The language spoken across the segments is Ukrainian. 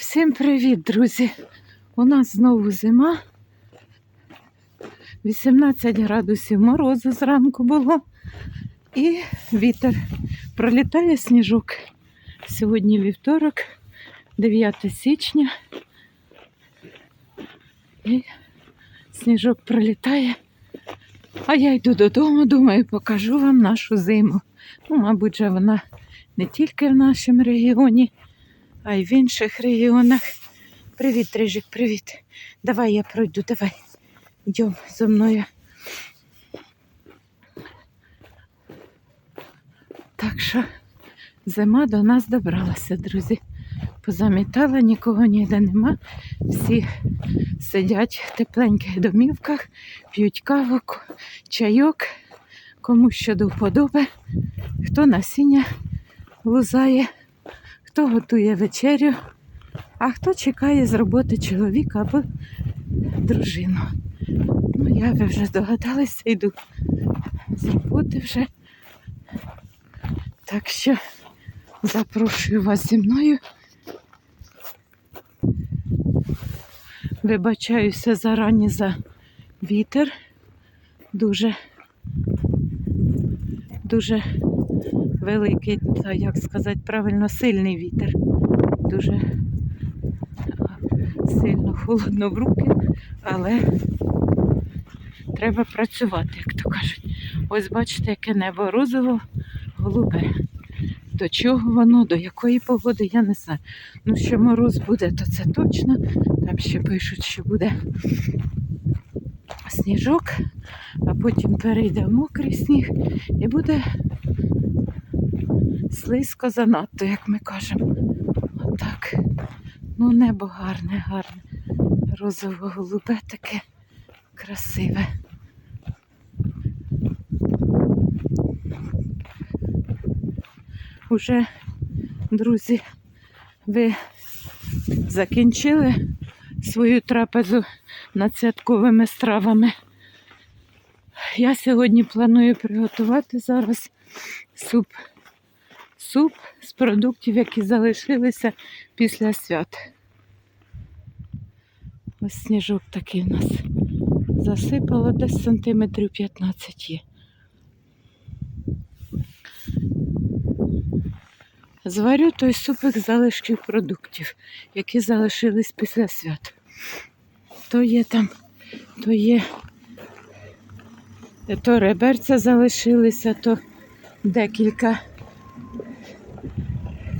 Всім привіт, друзі! У нас знову зима. 18 градусів морозу зранку було. І вітер. Пролітає сніжок. Сьогодні вівторок, 9 січня. І сніжок пролітає. А я йду додому, думаю, покажу вам нашу зиму. Ну, мабуть, же вона не тільки в нашому регіоні, а й в інших регіонах. Привіт, Рижик, привіт. Давай я пройду, давай. Йдемо зі мною. Так що зима до нас добралася, друзі. Позамітала, нікого ніде нема. Всі сидять в тепленьких домівках, п'ють каву, чайок, кому що до вподоби, хто насіння лузає, хто готує вечерю, а хто чекає з роботи чоловіка або дружину. Ну, я ви вже здогадалися, йду з роботи вже. Так що запрошую вас зі мною. Вибачаюся зарані за вітер. Дуже, дуже великий, та, як сказати правильно, сильний вітер. Дуже сильно холодно в руки, але треба працювати, як то кажуть. Ось бачите, яке небо розово, голубе. До чого воно, до якої погоди, я не знаю. Ну, що мороз буде, то це точно. Там ще пишуть, що буде сніжок, а потім перейде мокрий сніг і буде слизько занадто, як ми кажемо. Отак. Ну, небо гарне, гарне. Розово-голубе таке красиве. Уже, друзі, ви закінчили свою трапезу над святковими стравами. Я сьогодні планую приготувати зараз суп. Суп з продуктів, які залишилися після свят. Ось сніжок такий у нас засипало десь сантиметрів 15 є. Зварю той супик залишків продуктів, які залишились після свят. То є там, то є, то реберця залишилися, то декілька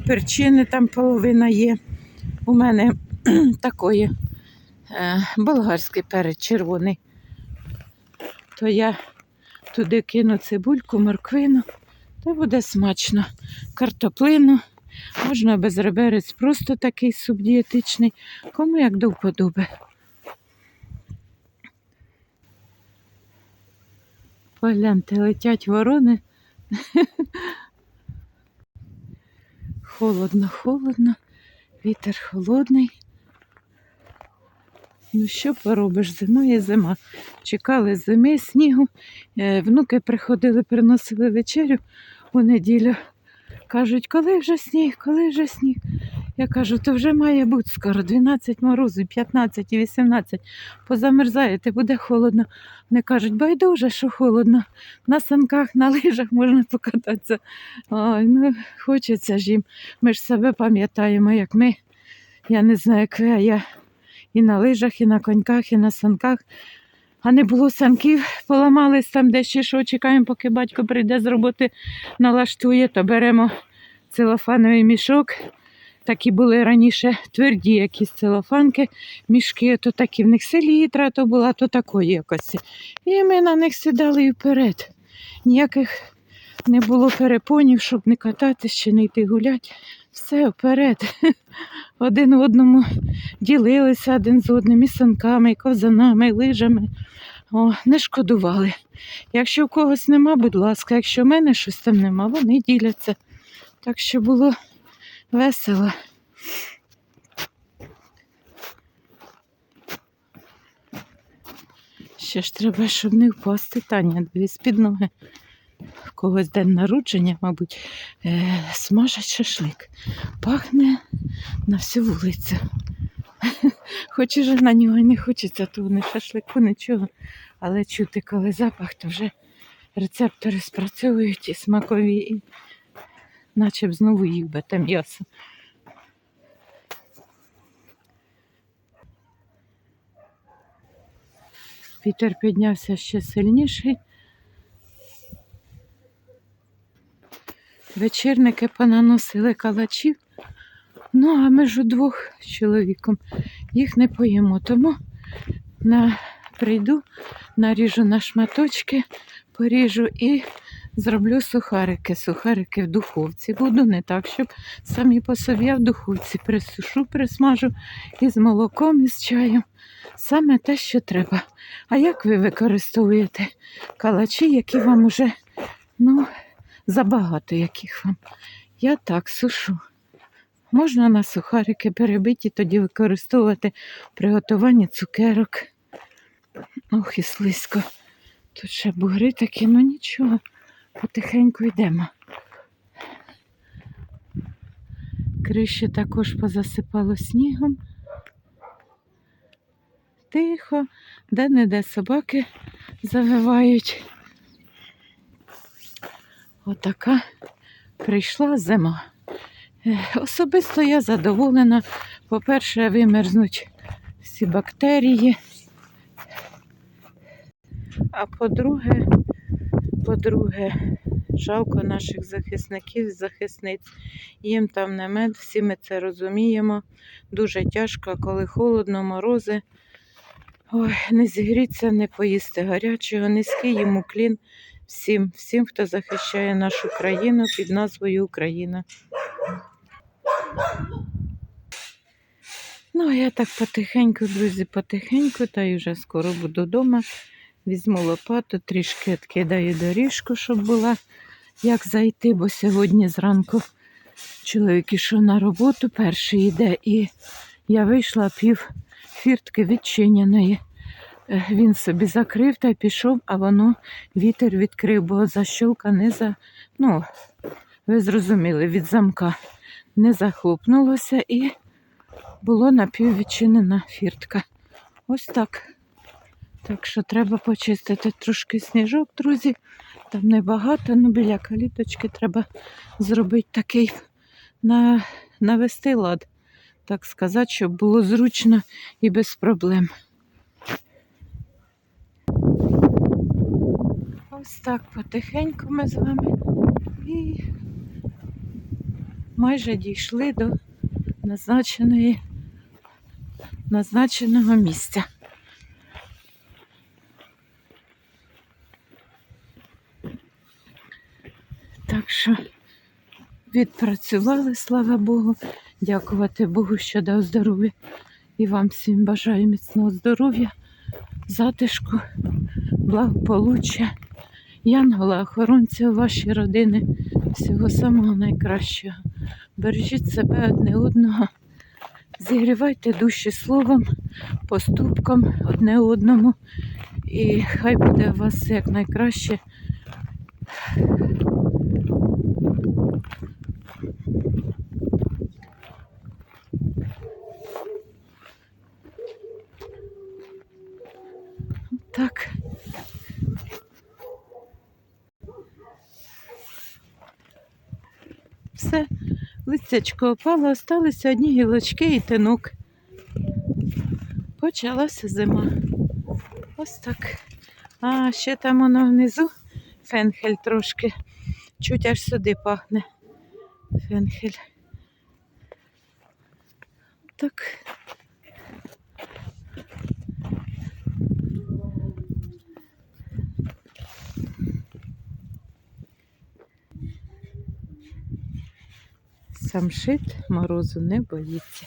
перчини, там половина є. У мене такої е, болгарський перець червоний. То я туди кину цибульку, морквину, то буде смачно. Картоплину. Можна без реберець, просто такий суп дієтичний. Кому як до вподоби. Погляньте, летять ворони. Холодно, холодно, вітер холодний. Ну, що поробиш, зима є зима. Чекали зими, снігу. Е, Внуки приходили, приносили вечерю у неділю. Кажуть, коли вже сніг, коли вже сніг. Я кажу, то вже має бути скоро 12 морозів, 15 і 18. Позамерзаєте, буде холодно. Вони кажуть, байдуже, що холодно. На санках, на лижах можна покататися. Ой, ну, хочеться ж їм. Ми ж себе пам'ятаємо, як ми, я не знаю, як ви, а я і на лижах, і на коньках, і на санках. А не було санків, поламались там десь ще що, чекаємо, поки батько прийде з роботи, налаштує, то беремо целофановий мішок. Такі були раніше тверді якісь целофанки, мішки, то такі в них селітра, то була, то такої якості. І ми на них сідали вперед. Ніяких не було перепонів, щоб не кататись чи не йти гуляти. Все вперед. Один одному ділилися один з одним і санками, і ковзанами, і лижами. О, не шкодували. Якщо в когось нема, будь ласка, якщо в мене щось там нема, вони діляться. Так що було весело. Ще ж треба, щоб не впасти, Таня, дивись під ноги. В когось день народження, мабуть, е, смажать шашлик. Пахне на всю вулицю. Хоч і на нього не хочеться, то не шашлику, нічого. Але чути, коли запах, то вже рецептори спрацьовують і смакові, і наче б знову їв би те м'ясо. Вітер піднявся ще сильніший. Вечірники понаносили калачів. Ну, а ми ж удвох з чоловіком їх не поїмо. Тому на, прийду, наріжу на шматочки, поріжу і зроблю сухарики. Сухарики в духовці буду, не так, щоб самі по собі а в духовці присушу, присмажу із молоком, із чаєм. Саме те, що треба. А як ви використовуєте калачі, які вам уже, ну, забагато яких вам? Я так сушу. Можна на сухарики перебиті, тоді використовувати в приготуванні цукерок. Ох, і слизько. Тут ще бугри такі, ну нічого, потихеньку йдемо. Криші також позасипало снігом. Тихо, де-не-де собаки завивають. Отака прийшла зима. Е, Особисто я задоволена. По-перше, вимерзнуть всі бактерії. А по-друге, по-друге, жалко наших захисників захисниць. Їм там не мед, всі ми це розуміємо. Дуже тяжко, коли холодно, морози. Ой, не зігріться, не поїсти гарячого, низький йому клін всім, всім, хто захищає нашу країну під назвою Україна. Ну, я так потихеньку, друзі, потихеньку, та й вже скоро буду вдома. Візьму лопату, трішки відкидаю доріжку, щоб була як зайти, бо сьогодні зранку чоловік ішов на роботу, перший йде, і я вийшла пів фіртки відчиненої. Е, Він собі закрив та пішов, а воно вітер відкрив, бо защолка не за. Ну, ви зрозуміли, від замка не захлопнулося і було напіввідчинена фіртка. Ось так. Так що треба почистити трошки сніжок, друзі. Там небагато, ну біля каліточки треба зробити такий на, навести лад, так сказати, щоб було зручно і без проблем. Ось так потихеньку ми з вами і майже дійшли до назначеної, назначеного місця. Так що відпрацювали, слава Богу. Дякувати Богу, що дав здоров'я. І вам всім бажаю міцного здоров'я, затишку, благополуччя, янгола, охоронця вашої родини, всього самого найкращого. Бережіть себе одне одного, зігрівайте душі словом, поступком одне одному. І хай буде у вас все як найкраще. Так. Все, листячко опало, осталися одні гілочки і тинок. Почалася зима. Ось так. А ще там воно внизу фенхель трошки. Чуть аж сюди пахне. Фенхель. Так. Самшит морозу не боїться.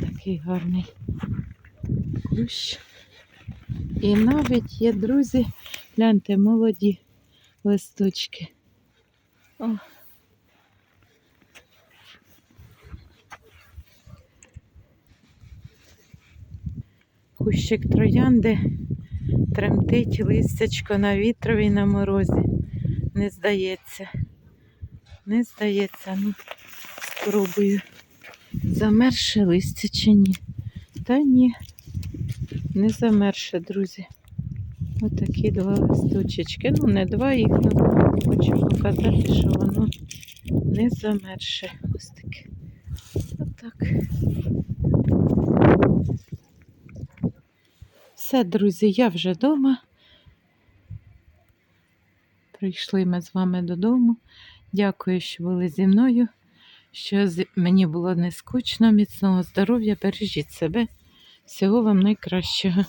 Такий гарний кущ. І навіть є, друзі, гляньте, молоді листочки. О. Кущик троянди тремтить листячко на вітрові на морозі. Не здається. Не здається. Ну, Попробую. Замерше листя чи ні? Та ні, не замерше, друзі. Отакі два листочечки. Ну, не два їх, ну, хочу показати, що воно не замерше. Ось таке. Отак. Все, друзі, я вже вдома. Прийшли ми з вами додому. Дякую, що були зі мною. Що мені було не скучно, міцного здоров'я, бережіть себе. Всього вам найкращого.